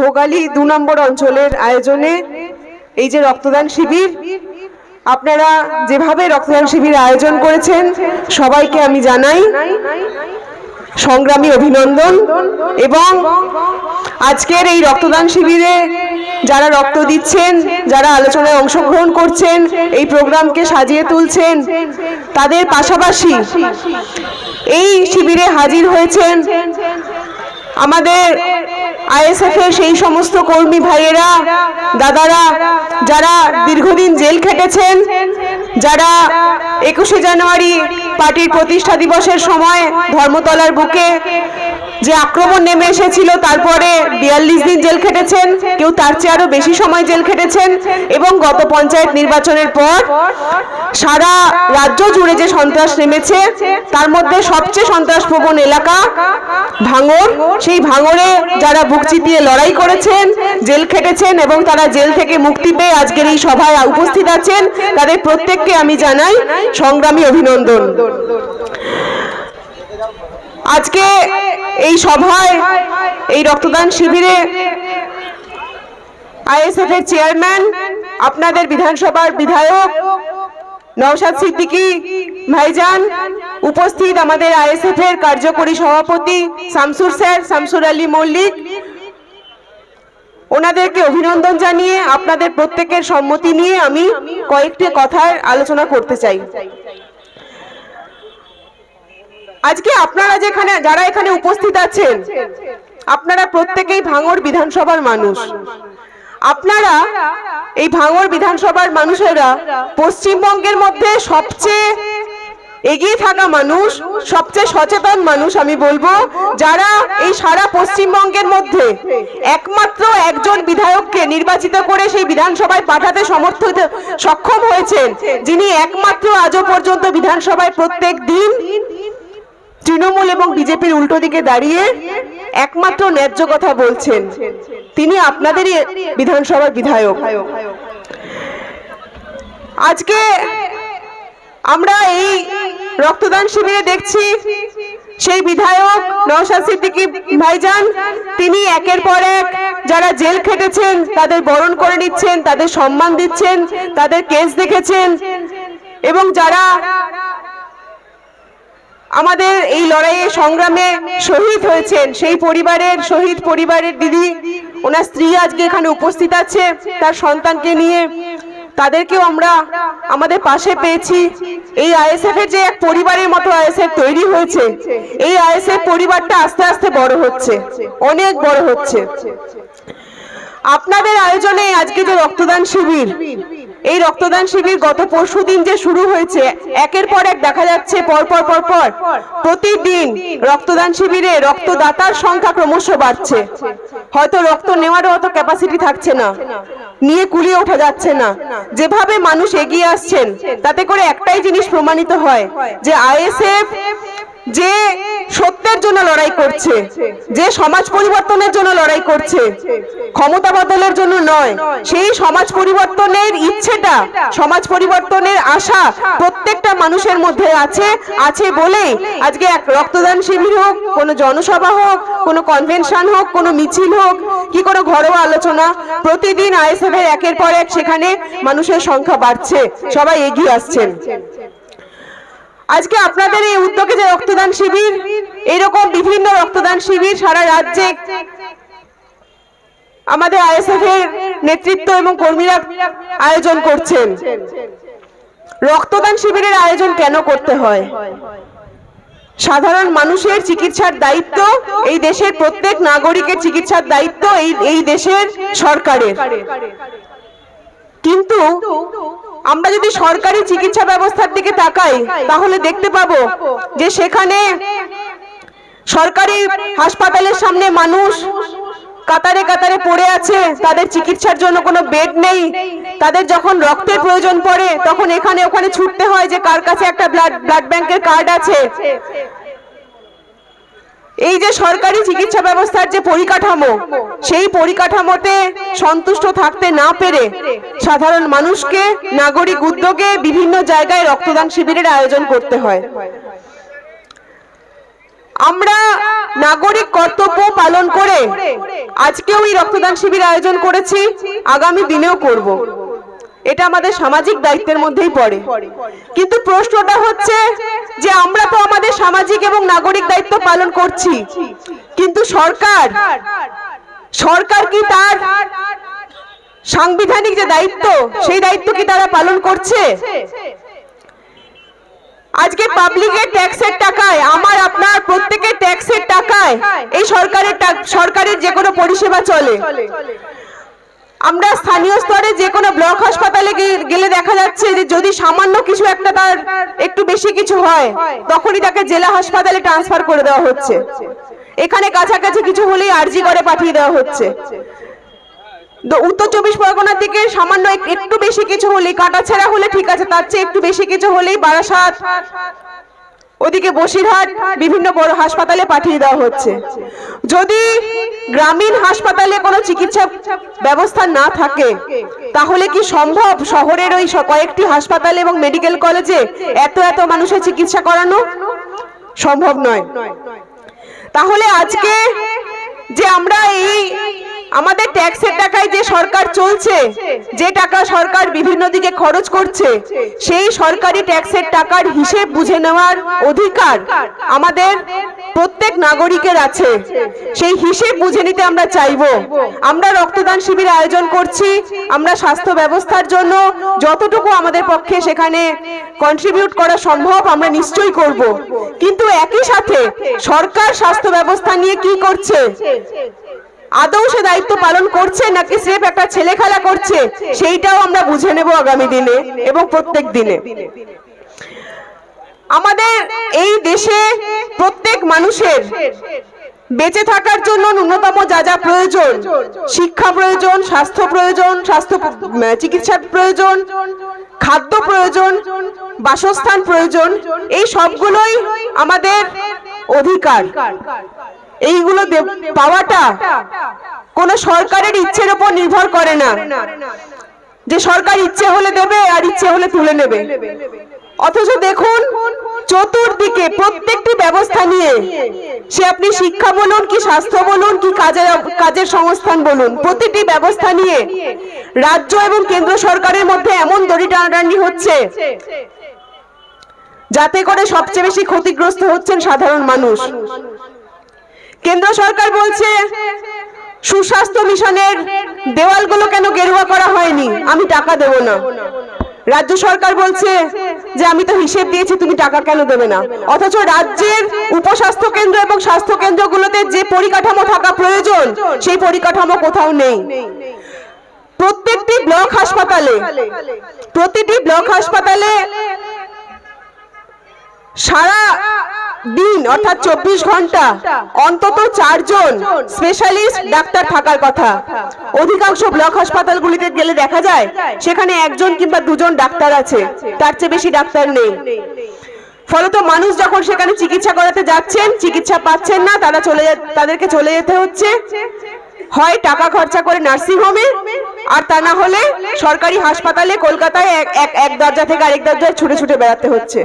ভোগালী দু নম্বর অঞ্চলের আয়োজনে এই যে রক্তদান শিবির, আপনারা যেভাবে রক্তদান শিবির আয়োজন করেছেন, সবাইকে আমি জানাই সংগ্রামী অভিনন্দন এবং আজকের এই রক্তদান শিবিরে যারা রক্ত দিচ্ছেন, যারা আলোচনায় অংশগ্রহণ করছেন, এই প্রোগ্রামকে সাজিয়ে তুলছেন, তাদের পাশাপাশি এই শিবিরে হাজির হয়েছেন আমাদের আইএসএফ এর সেই সমস্ত কর্মী ভাইয়েরা দাদারা যারা দীর্ঘদিন জেল খেটেছেন যারা একুশে জানুয়ারি পার্টির প্রতিষ্ঠা দিবসের সময় ধর্মতলার বুকে যে আক্রমণ নেমে এসেছিল, তারপরে বিয়াল্লিশ দিন জেল খেটেছেন, কেউ তার চেয়ে আরও বেশি সময় জেল খেটেছেন, এবং গত পঞ্চায়েত নির্বাচনের পর সারা রাজ্য জুড়ে যে সন্ত্রাস নেমেছে, তার মধ্যে সবচেয়ে সন্ত্রাসপ্রবণ এলাকা ভাঙর সেই ভাঙরে যারা বুক চিতিয়ে লড়াই করেছেন, জেল খেটেছেন, এবং তারা জেল থেকে মুক্তি পেয়ে আজকের এই সভায় উপস্থিত আছেন, তাদের প্রত্যেককে আমি জানাই সংগ্রামী অভিনন্দন। আজকে এই সভায়, এই রক্তদান শিবিরে আইএসএফ এর চেয়ারম্যান, আপনাদের বিধানসভার বিধায়ক, নওশাদ সিদ্দিকী ভাইজান, উপস্থিত আমাদের আইএসএফ এর কার্যকরী সভাপতি শামসুর স্যার, শামসুর আলী মল্লিক। ওনাদেরকে অভিনন্দন জানিয়ে আপনাদের প্রত্যেকের সম্মতি নিয়ে আমি কয়েকটি কথার আলোচনা করতে চাই। আজকে আপনারা যেখানে, যারা এখানে উপস্থিত আছেন, আপনারা প্রত্যেকেই ভাঙর বিধানসভার মানুষ। আপনারা এই ভাঙর বিধানসভার মানুষেরা পশ্চিমবঙ্গের মধ্যে সবচেয়ে এগিয়ে থাকা মানুষ, সবচেয়ে সচেতন মানুষ আমি বলব, যারা এই সারা পশ্চিমবঙ্গের মধ্যে একমাত্র একজন বিধায়ককে নির্বাচিত করে সেই বিধানসভায় পাঠাতে সমর্থ সক্ষম হয়েছেন, যিনি একমাত্র আজও পর্যন্ত বিধানসভায় প্রত্যেক দিন তৃণমূল এবং বিজেপির উল্টো দিকে দাঁড়িয়ে একমাত্র ন্যায্য কথা বলছেন তিনি আপনাদেরই বিধানসভার বিধায়ক। আজকে আমরা এই রক্তদান শিবিরে দেখছি সেই বিধায়ক নওশাদ সিদ্দিকী ভাইজান। তিনি একের পর এক যারা জেল খেটেছেন, তাদের বরণ করে নিচ্ছেন, তাদের সম্মান দিচ্ছেন, তাদের কেস দেখেছেন এবং যারা আমাদের এই লড়াইয়ে সংগ্রামে শহীদ হয়েছেন সেই পরিবারের শহীদ পরিবারের দিদি। ওনার স্ত্রী আজকে এখানে উপস্থিত আছে, তার সন্তানকে নিয়ে। তাদেরকেও আমরা আমাদের পাশে পেয়েছি। এই আইএসএফ এর যে এক পরিবারের মতো আইএসএফ তৈরি হয়েছে, এই আইএসএফ পরিবারটা আস্তে আস্তে বড় হচ্ছে, অনেক বড় হচ্ছে। আপনাদের আয়োজনে আজকে যে রক্তদান শিবির এই রক্তদান শিবির গত পরশু দিন যে শুরু হয়েছে, একের পর এক দেখা যাচ্ছে, পর পর পর পর। প্রতিদিন রক্তদান শিবিরে রক্তদাতার সংখ্যা ক্রমশ বাড়ছে। হয়তো রক্ত নেওয়ারও অত ক্যাপাসিটি থাকছে না। নিয়ে কুলিয়ে ওঠা যাচ্ছে না। যেভাবে মানুষ এগিয়ে আসছেন, তাতে করে একটাই জিনিস প্রমাণিত হয়, যে আইএসএফ যে সত্যের জন্য লড়াই করছে, যে সমাজ পরিবর্তনের জন্য লড়াই করছে, ক্ষমতা বদলের জন্য নয়, সেই সমাজ পরিবর্তনের ইচ্ছেটা, সমাজ পরিবর্তনের আশা প্রত্যেকটা মানুষের মধ্যে আছে আছে বলেই আজকে এক রক্তদান শিবির হোক, কোনো জনসভা হোক, কোনো কনভেনশন হোক, কোনো মিছিল হোক, কি কোনো ঘরোয়া আলোচনা, প্রতিদিন আইএসএফ এর একের পর এক সেখানে মানুষের সংখ্যা বাড়ছে, সবাই এগিয়ে আসছেন। আজকে আপনাদের এই উদ্যোগে যে রক্তদান শিবির, এরকম বিভিন্ন রক্তদান শিবির সারা রাজ্যে আমাদের আইএসএফ এর নেতৃত্ব এবং কর্মীরা আয়োজন করছেন। রক্তদান শিবিরের আয়োজন কেন করতে হয়? সাধারণ মানুষের চিকিৎসার দায়িত্ব, এই দেশের প্রত্যেক নাগরিকের চিকিৎসার দায়িত্ব এই এই দেশের সরকারের। কিন্তু আমরা যদি সরকারি চিকিৎসা ব্যবস্থার দিকে তাকাই, তাহলে দেখতে পাবো যে সেখানে সরকারি হাসপাতালের সামনে মানুষ কাতারে কাতারে পড়ে আছে, তাদের চিকিৎসার জন্য কোনো বেড নেই। তাদের যখন রক্তের প্রয়োজন পড়ে, তখন এখানে ওখানে ছুটতে হয় যে কার কাছে একটা ব্লাড ব্লাড ব্যাংকের কার্ড আছে। এই যে সরকারি চিকিৎসা ব্যবস্থার যে পরিকাঠামো। সেই পরিকাঠামোতে সন্তুষ্ট থাকতে না পেরে সাধারণ মানুষকে নাগরিক উদ্যোগে বিভিন্ন জায়গায় রক্তদান শিবিরের আয়োজন করতে হয়। আমরা নাগরিক কর্তব্য পালন করে আজকেও এই রক্তদান শিবির আয়োজন করেছি আগামী দিনেও করব। এটা আমাদের সামাজিক দায়িত্বের মধ্যেই পড়ে। কিন্তু প্রশ্নটা হচ্ছে যে আমরা তো আমাদের সামাজিক এবং নাগরিক দায়িত্ব পালন করছি, কিন্তু সরকার সরকার কি তার সাংবিধানিক যে দায়িত্ব, সেই দায়িত্ব কি তারা পালন করছে? আজকে পাবলিকের ট্যাক্সের টাকায়, আমার, আপনার প্রত্যেকের ট্যাক্সের টাকায় এই সরকারের সরকারের যে কোনো পরিষেবা চলে। আমরা স্থানীয় স্তরে যে কোনো ব্লক হাসপাতালে গেলে দেখা যাচ্ছে যে যদি সামান্য কিছু একটা তার একটু বেশি কিছু হয়, তখনই তাকে জেলা হাসপাতালে ট্রান্সফার করে দেওয়া হচ্ছে। এখানে কাছাকাছি কিছু হলেই আরজি করে পাঠিয়ে দেওয়া হচ্ছে। উত্তর চব্বিশ পরগনার দিকে সামান্য একটু বেশি কিছু হলেই কাটাছেড়া হলে ঠিক আছে, তার চেয়ে একটু বেশি কিছু হলেই বারাসাত ওদিকে বসিরহাট বিভিন্ন বড় হাসপাতালে পাঠিয়ে দেওয়া হচ্ছে। যদি গ্রামীণ হাসপাতালে কোনো চিকিৎসা ব্যবস্থা না থাকে, তাহলে কি সম্ভব শহরের ওই কয়েকটি হাসপাতাল এবং মেডিকেল কলেজে এত এত মানুষের চিকিৎসা করানো? সম্ভব নয়। তাহলে আজকে যে আমরা এই আমাদের ট্যাক্সের টাকায় যে সরকার চলছে, যে টাকা সরকার বিভিন্ন দিকে খরচ করছে, সেই সরকারি ট্যাক্সের টাকার হিসেব বুঝে নেওয়ার অধিকার আমাদের প্রত্যেক নাগরিকের আছে। সেই হিসেব বুঝে নিতে আমরা চাইব। আমরা রক্তদান শিবির আয়োজন করছি। আমরা স্বাস্থ্য ব্যবস্থার জন্য যতটুকু আমাদের পক্ষে সেখানে কন্ট্রিবিউট করা সম্ভব আমরা নিশ্চয়ই করব। কিন্তু একই সাথে সরকার স্বাস্থ্য ব্যবস্থা নিয়ে কি করছে? আদৌ সে দায়িত্ব পালন করছে নাকি স্রেফ একটা ছেলে খেলা করছে? সেইটাও আমরা বুঝে নেব আগামী দিনে এবং প্রত্যেক দিনে। আমাদের এই দেশে প্রত্যেক মানুষের বেঁচে থাকার জন্য ন্যূনতম যা যা প্রয়োজন, শিক্ষা প্রয়োজন, স্বাস্থ্য প্রয়োজন, স্বাস্থ্য চিকিৎসা প্রয়োজন, খাদ্য প্রয়োজন, বাসস্থান প্রয়োজন, এই সবগুলোই আমাদের অধিকার। এইগুলো পাওয়াটা কোনো সরকারের ইচ্ছের উপর নির্ভর করে না। যে সরকার ইচ্ছে হলে দেবে আর ইচ্ছে হলে তুলে নেবে। অথচ দেখুন, চতুর্দিকে প্রত্যেকটি ব্যবস্থা নিয়ে সে আপনি শিক্ষা বলুন কি স্বাস্থ্য বলুন কি কাজের কাজের সংস্থান বলুন, প্রতিটি ব্যবস্থা নিয়ে রাজ্য এবং কেন্দ্র সরকারের মধ্যে এমন দড়ি টানাটানি হচ্ছে যাতে করে সবচেয়ে বেশি ক্ষতিগ্রস্ত হচ্ছেন সাধারণ মানুষ। কেন্দ্র সরকার বলছে, সুস্বাস্থ্য মিশনের দেওয়ালগুলো কেন গেরুয়া করা হয়নি? আমি টাকা দেব না। রাজ্য সরকার বলছে যে, আমি তো হিসেব দিয়েছি, তুমি টাকা কেন দেবে না? অথচ রাজ্যের উপস্বাস্থ্য কেন্দ্র এবং স্বাস্থ্য কেন্দ্রগুলোতে যে পরিকাঠামো থাকা প্রয়োজন, সেই পরিকাঠামো কোথাও নেই। প্রত্যেকটি ব্লক হাসপাতালে, প্রতিটি ব্লক হাসপাতালে সারা দিন, অর্থাৎ চব্বিশ ঘণ্টা, অন্তত চারজন স্পেশালিস্ট ডাক্তার থাকার কথা। অধিকাংশ ব্লক হাসপাতালগুলিতে গেলে দেখা যায়, সেখানে একজন কিংবা দুজন ডাক্তার আছে, তার চেয়ে বেশি ডাক্তার নেই। ফলত মানুষ যখন সেখানে চিকিৎসা করাতে যাচ্ছেন, চিকিৎসা পাচ্ছেন না, তারা চলে তাদেরকে চলে যেতে হচ্ছে। হয় টাকা খরচা করে নার্সিং হোমে আর তা না হলে সরকারি হাসপাতালে কলকাতায় এক এক দরজা থেকে আরেক দরজায় ছুটে ছুটে বেড়াতে হচ্ছে।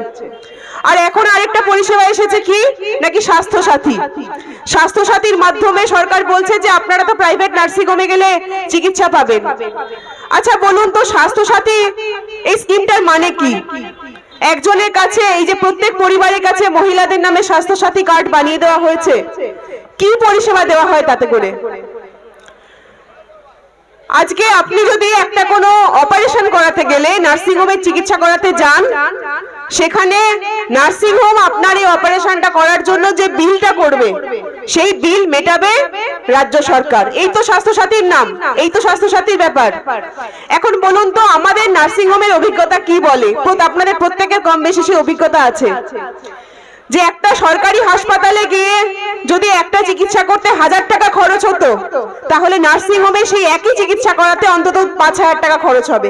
আর এখন আরেকটা পরিষেবা এসেছে কি? নাকি স্বাস্থ্য সাথী স্বাস্থ্য সাথীর মাধ্যমে সরকার বলছে যে আপনারা তো প্রাইভেট নার্সিং হোমে গেলে চিকিৎসা পাবেন। আচ্ছা বলুন তো স্বাস্থ্য সাথী এই স্কিমটার মানে কি? একজনের কাছে, এই যে প্রত্যেক পরিবারের কাছে মহিলাদের নামে স্বাস্থ্য সাথী কার্ড বানিয়ে দেওয়া হয়েছে। কি পরিষেবা দেওয়া হয় তাতে করে? আজকে আপনি যদি একটা কোনো অপারেশন করাতে গেলে নার্সিং হোমে চিকিৎসা করাতে যান, সেখানে নার্সিং হোম আপনার এই অপারেশনটা করার জন্য যে বিলটা করবে, সেই বিল মেটাবে রাজ্য সরকার। এই তো স্বাস্থ্য সাথীর নাম, এই তো স্বাস্থ্য সাথীর ব্যাপার। এখন বলুন তো, আমাদের নার্সিং হোমের অভিজ্ঞতা কি বলে? আপনাদের প্রত্যেকের কম বেশি সে অভিজ্ঞতা আছে। যে একটা সরকারি হাসপাতালে গিয়ে যদি একটা চিকিৎসা করতে হাজার টাকা খরচ হতো, তাহলে নার্সিং হোমে সেই একই চিকিৎসা করাতে অন্তত পাঁচ হাজার টাকা খরচ হবে।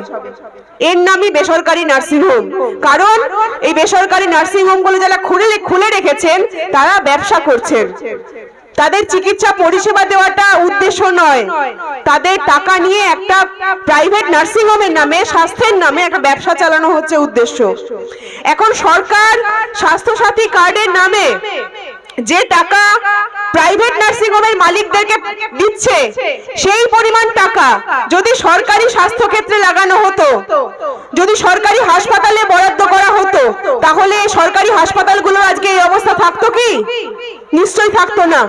এর নামই বেসরকারি নার্সিং হোম। কারণ এই বেসরকারি নার্সিং হোমগুলো যারা খুলে খুলে রেখেছেন, তারা ব্যবসা করছেন। তাদের চিকিৎসা পরিষেবা দেওয়াটা উদ্দেশ্য নয়। তাদের টাকা নিয়ে একটা প্রাইভেট নার্সিংহোমের নামে স্বাস্থ্যের নামে একটা ব্যবসা চালানো হচ্ছে উদ্দেশ্য। এখন সরকার স্বাস্থ্যসাথী কার্ডের নামে যে টাকা প্রাইভেট নার্সিং হোমের মালিকদেরকে দিচ্ছে, সেই পরিমাণ টাকা যদি সরকারি স্বাস্থ্য ক্ষেত্রে লাগানো হতো, যদি সরকারি হাসপাতালে বরাদ্দ করা হতো, তাহলে সরকারি হাসপাতালগুলো আজকে এই অবস্থা থাকতো কি? নিশ্চয়ই থাকতো না।